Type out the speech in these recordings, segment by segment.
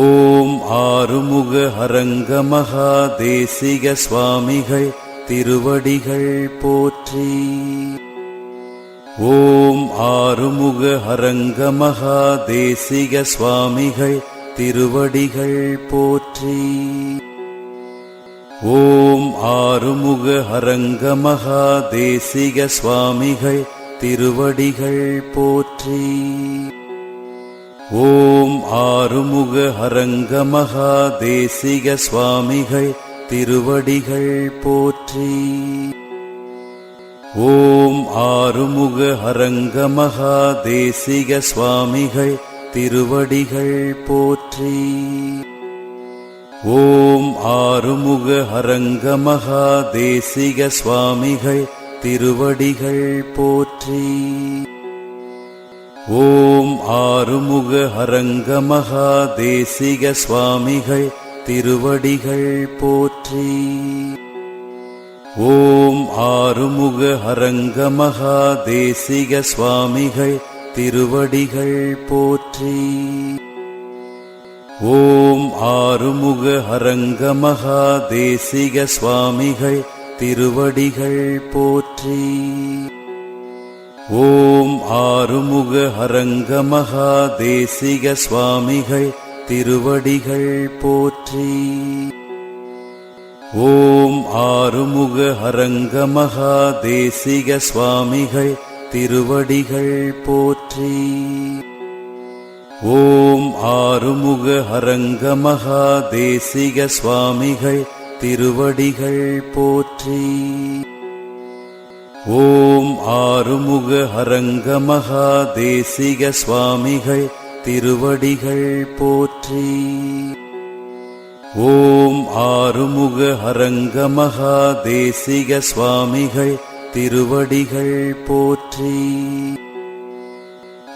ஓம் ஆறுமுக அரங்க மகா தேசிக சுவாமிகள் திருவடிகள் போற்றி. ஓம் ஆறுமுக அரங்க மகா தேசிக சுவாமிகள் திருவடிகள் போற்றி. ஓம் ஆறுமுக அரங்க மகா தேசிக சுவாமிகள் திருவடிகள் போற்றி. ஓம் ஆறுமுக அரங்க மகா தேசிக சுவாமிகள் திருவடிகள் போற்றி. ஓம் ஆறுமுக அரங்க மகா தேசிக சுவாமிகள் திருவடிகள் போற்றி. ஓம் ஆறுமுக அரங்க மகா தேசிக சுவாமிகள் திருவடிகள் போற்றி. ஓம் ஆறுமுக அரங்க மகா தேசிக சுவாமிகள் திருவடிகள் போற்றி. ஓம் ஆறுமுக அரங்க மகா தேசிக சுவாமிகள் திருவடிகள் போற்றி. ஓம் ஆறுமுக அரங்க மகா தேசிக சுவாமிகள் திருவடிகள் போற்றி. ஓம் ஆறுமுக அரங்க மகா தேசிக சுவாமிகள் திருவடிகள் போற்றி. ஓம் ஆறுமுக அரங்க மகா தேசிக சுவாமிகள் திருவடிகள் போற்றி. ஓம் ஆறுமுக அரங்க மகா தேசிக சுவாமிகள் திருவடிகள் போற்றி. ஓம் ஆறுமுக அரங்க மகா தேசிக சுவாமிகள் திருவடிகள் போற்றி. ஓம் ஆறுமுக அரங்க மகா தேசிக சுவாமிகள் திருவடிகள் போற்றி.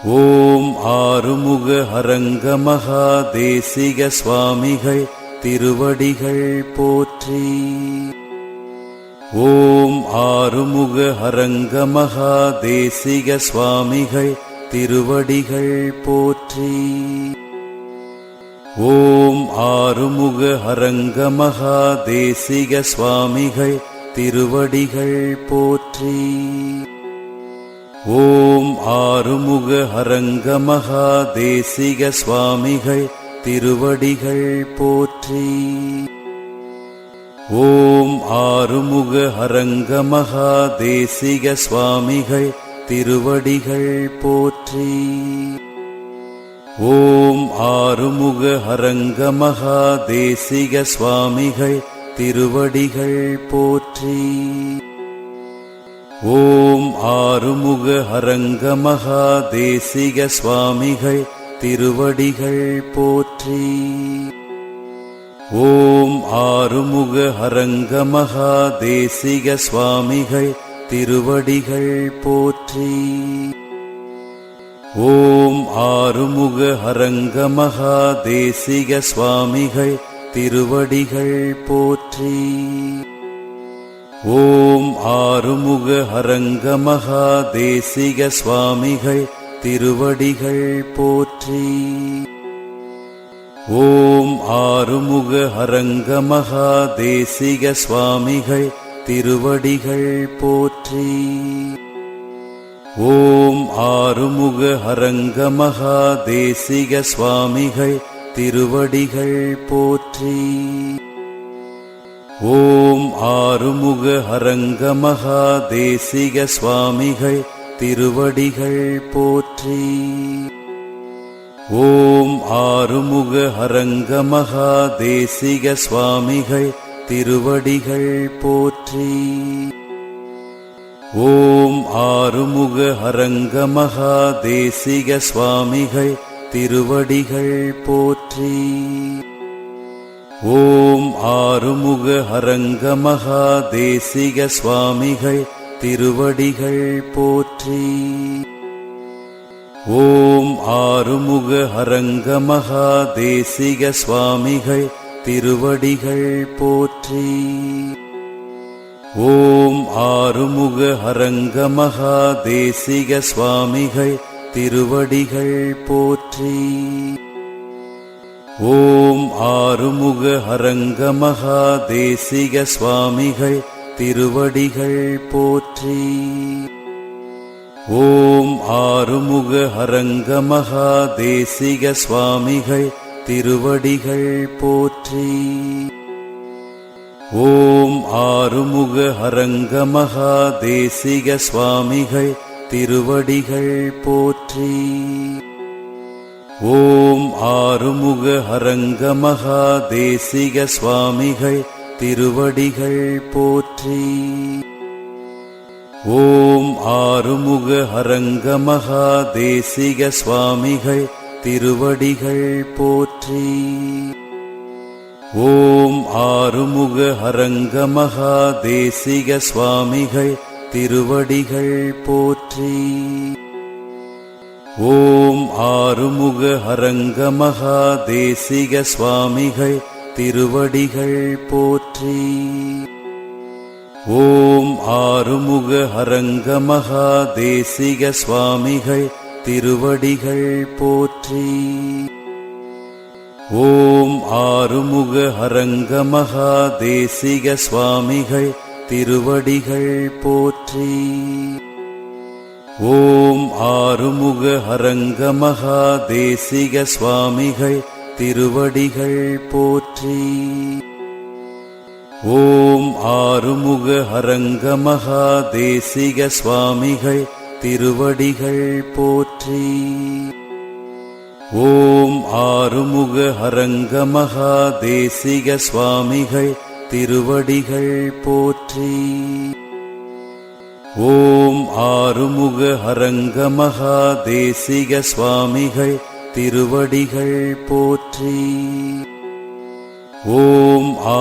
ஓம் ஆறுமுக அரங்க மகா தேசிக சுவாமிகள் திருவடிகள் போற்றி. ஓம் ஆறுமுக அரங்க மகா தேசிக சுவாமிகள் திருவடிகள் போற்றி. ஓம் ஆறுமுக அரங்க மகா தேசிக சுவாமிகள் திருவடிகள் போற்றி. ஓம் ஆறுமுக அரங்க மகா தேசிக சுவாமிகள் திருவடிகள் போற்றி. ஓம் ஆறுமுக அரங்க மகா தேசிக சுவாமிகள் திருவடிகள் போற்றி. ஓம் ஆறுமுக அரங்க மகா தேசிக சுவாமிகள் திருவடிகள் போற்றி. ஓம் ஆறுமுக அரங்க மகா தேசிக சுவாமிகள் திருவடிகள் போற்றி. ஓம் ஆறுமுக அரங்க மகா தேசிக சுவாமிகள் திருவடிகள் போற்றி. ஓம் ஆறுமுக அரங்க மகா தேசிக சுவாமிகள் திருவடிகள் போற்றி. ஓம் ஆறுமுக அரங்க மகா தேசிக சுவாமிகள் திருவடிகள் போற்றி. ஓம் ஆறுமுக அரங்க மகாதேசிக சுவாமிகள் திருவடிகள் போற்றி. ஓம் ஆறுமுக அரங்க மகாதேசிக சுவாமிகள் திருவடிகள் போற்றி. ஓம் ஆறுமுக அரங்க மகாதேசிக சுவாமிகள் திருவடிகள் போற்றி. ஓம் ஆறுமுக அரங்க மகா தேசிக சுவாமிகள் திருவடிகள் போற்றி. ஓம் ஆறுமுக அரங்க மகா தேசிக சுவாமிகள் திருவடிகள் போற்றி. ஓம் ஆறுமுக அரங்க மகா தேசிக சுவாமிகள் திருவடிகள் போற்றி. ஓம் ஆறுமுக அரங்க மகா தேசிக சுவாமிகள் திருவடிகள் போற்றி. ஓம் ஆறுமுக அரங்க மகா தேசிக சுவாமிகள் திருவடிகள் போற்றி. ஓம் ஆறுமுக அரங்க மகா தேசிக சுவாமிகள் திருவடிகள் போற்றி. ஓம் ஆறுமுக அரங்க மகா தேசிக சுவாமிகள் திருவடிகள் போற்றி. ஓம் ஆறுமுக அரங்க மகா தேசிக சுவாமிகள் திருவடிகள் போற்றி. ஓம் ஆறுமுக அரங்க மகா தேசிக சுவாமிகள் திருவடிகள் போற்றி. ஓம் ஆறுமுக அரங்க மகா தேசிக சுவாமிகள் திருவடிகள் போற்றி. ஓம் ஆறுமுக அரங்க மகா தேசிக சுவாமிகள் திருவடிகள் போற்றி. ஓம் ஆறுமுக அரங்க மகா தேசிக சுவாமிகள் திருவடிகள் போற்றி. ஓம் ஆறுமுக அரங்க மகா தேசிக சுவாமிகள் திருவடிகள் போற்றி. ஓம் ஆறுமுக அரங்க மகா தேசிக சுவாமிகள் திருவடிகள் போற்றி. ஓம் ஆறுமுக அரங்க மகா தேசிக சுவாமிகள் திருவடிகள் போற்றி. ஓம் ஆறுமுக அரங்க மகா தேசிக சுவாமிகள் திருவடிகள் போற்றி. ஓம் ஆறுமுக அரங்க மகா தேசிக சுவாமிகள் திருவடிகள் போற்றி. ஓம் ஆறுமுக அரங்க மகா தேசிக சுவாமிகள் திருவடிகள் போற்றி. ஓம் ஆ